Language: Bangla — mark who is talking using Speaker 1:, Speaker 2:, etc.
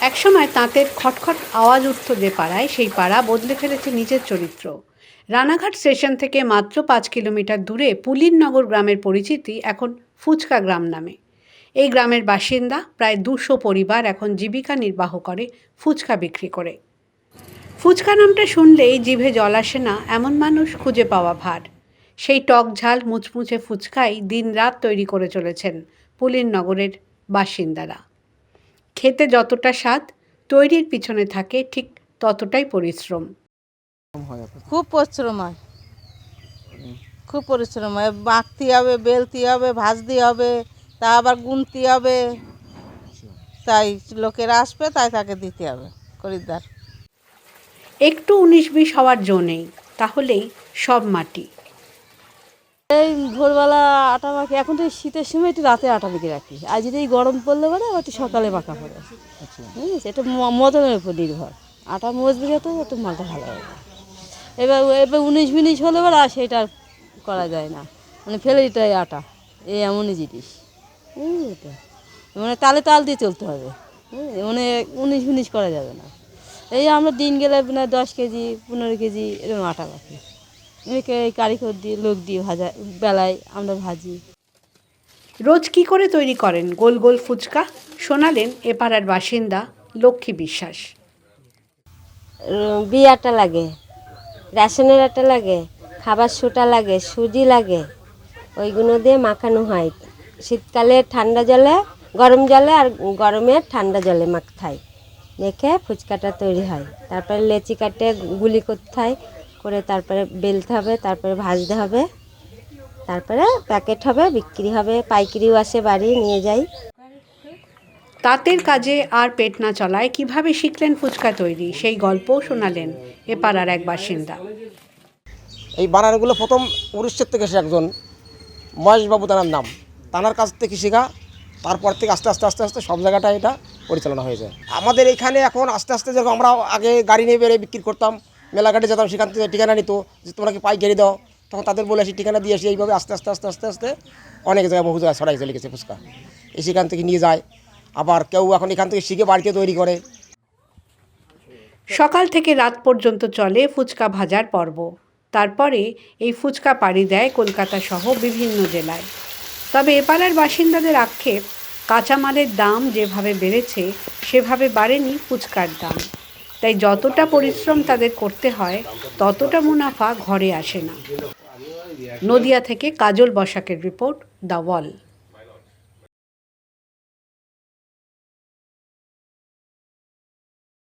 Speaker 1: একসময় তাঁতের খটখট আওয়াজ উঠত যে পাড়ায়, সেই পাড়া বদলে ফেলেছে নিজের চরিত্র। রানাঘাট স্টেশন থেকে মাত্র পাঁচ কিলোমিটার দূরে পুলিননগর গ্রামের পরিচিতি এখন ফুচকা গ্রাম নামে। এই গ্রামের বাসিন্দা প্রায় দুশো পরিবার এখন জীবিকা নির্বাহ করে, ফুচকা বিক্রি করে। ফুচকা নামটা শুনলেই জিভে জল আসে না, এমন মানুষ খুঁজে পাওয়া ভার। সেই টক ঝাল মুচমুচে ফুচকাই দিনরাত তৈরি করে চলেছেন পুলিননগরের বাসিন্দারা। খেতে যতটা স্বাদ তৈরির পিছনে থাকে ঠিক ততটাই পরিশ্রম।
Speaker 2: খুব পরিশ্রম হয়। খুব পরিশ্রম হয়। বাঁকতে হবে বেলতে হবে ভাজতে হবে তা আবার গুনতে হবে। তাই লোকেরা আসবে তাই তাকে দিতে হবে খরিদ্দার।
Speaker 1: একটু উনিশ বিশ হওয়ার জো নেই তাহলেই সব মাটি।
Speaker 3: এই ভোরবেলা আটা মাখি এখন তো শীতের সময় একটু রাতে আটা মেখে রাখি। আর যদি এই গরম পড়লে পরে আবার একটু সকালে মাখা পড়ে। এটা মদনের উপর নির্ভর। আটা মজবে যত একটু মালটা ভালো হবে। এবার এবার উনিশ মিনিট হলে পরে আর সেটা করা যায় না। মানে ফেলে দিতে হয় আটা। এই এমনই জিনিস। বুঝলি তো মানে তালে তাল দিয়ে চলতে হবে। মানে উনিশ মিনিট করা যাবে না। এই আমরা দিন গেলে মানে দশ কেজি পনেরো কেজি এরকম আটা রাখি একে এই কারিগর দিয়ে লোক দিয়ে ভাজা বেলায় আমরা ভাজি।
Speaker 1: রোজ কি করে তৈরি করেন গোল গোল ফুচকা? শোনালেন এ পাড়ার বাসিন্দা লক্ষ্মী বিশ্বাস।
Speaker 4: উম, বি আটা লাগে রেশনের আটা লাগে খাবার সোটা লাগে সুজি লাগে ওইগুলো দিয়ে মাখানো হয়। শীতকালে ঠান্ডা জলে গরম জলে আর গরমে ঠান্ডা জলে মাখায় মেখে ফুচকাটা তৈরি হয়। তারপরে লেচি কাটে গুলি করতে হয়। করে তারপরে বেলতে হবে তারপরে ভাজতে হবে তারপরে প্যাকেট হবে বিক্রি হবে পাইকারিও আসে বাড়ি নিয়ে যাই।
Speaker 1: তাঁতের কাজে আর পেট না চলায় কীভাবে শিখলেন ফুচকা তৈরি? সেই গল্পও শোনালেন এ পাড়ার এক বাসিন্দা।
Speaker 5: এই বানানগুলো প্রথম উড়িষ্যার থেকে এসে একজন মহেশবাবু তার নাম। তানার কাছ থেকে শেখা তারপর থেকে আস্তে আস্তে আস্তে আস্তে সব জায়গাটা এটা পরিচালনা হয়েছে। আমাদের এখানে এখন আস্তে আস্তে যেরকম আমরা আগে গাড়ি নিয়ে বেরিয়ে বিক্রি করতাম মেলাঘাটে যেতাম, সেখান থেকে ঠিকানা নিত, যে তোমরা কি পাইকারি দাও? তখন তাদের বলে আসি, ঠিকানা দিয়ে আসি, এইভাবে আস্তে আস্তে আস্তে আস্তে আস্তে অনেক জায়গায় বহু জায়গায় ছড়াই চলে গেছে ফুচকা। সেখান থেকে নিয়ে যায়। আবার কেউ এখন এখান থেকে শিখে বাড়িতে তৈরি করে।
Speaker 1: সকাল থেকে রাত পর্যন্ত চলে ফুচকা ভাজার পর্ব। তারপরে এই ফুচকা পাড়ি দেয় কলকাতা সহ বিভিন্ন জেলায়। তবে এপাড়ার বাসিন্দাদের আক্ষেপ, কাঁচামালের দাম যেভাবে বেড়েছে, সেভাবে বাড়েনি ফুচকার দাম। তাই যতটা পরিশ্রম তাদের করতে হয়, ততটা মুনাফা ঘরে আসে না। নদিয়া থেকে কাজল বসাকের রিপোর্ট, দ্য ওয়াল।